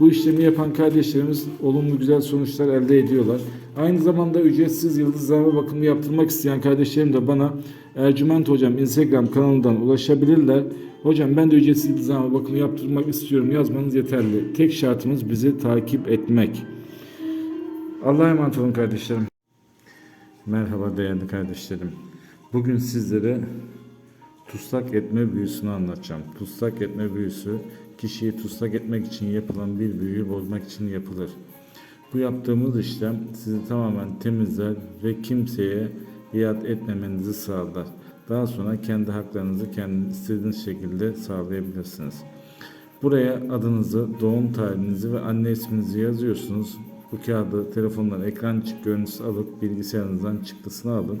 Bu işlemi yapan kardeşlerimiz olumlu güzel sonuçlar elde ediyorlar. Aynı zamanda ücretsiz yıldızlama bakımı yaptırmak isteyen kardeşlerim de bana Ercüment Hocam Instagram kanalından ulaşabilirler. Hocam ben de ücretsiz yıldızlama bakımı yaptırmak istiyorum yazmanız yeterli. Tek şartımız bizi takip etmek. Allah'a emanet olun kardeşlerim. Merhaba değerli kardeşlerim. Bugün sizlere tutsak etme büyüsünü anlatacağım. Tutsak etme büyüsü kişiyi tutsak etmek için yapılan bir büyüyü bozmak için yapılır. Bu yaptığımız işlem sizi tamamen temizler ve kimseye biat etmemenizi sağlar. Daha sonra kendi haklarınızı kendi istediğiniz şekilde sağlayabilirsiniz. Buraya adınızı, doğum tarihinizi ve anne isminizi yazıyorsunuz. Bu kağıdı telefondan ekran çık görüntüsü alıp bilgisayarınızdan çıktısını alın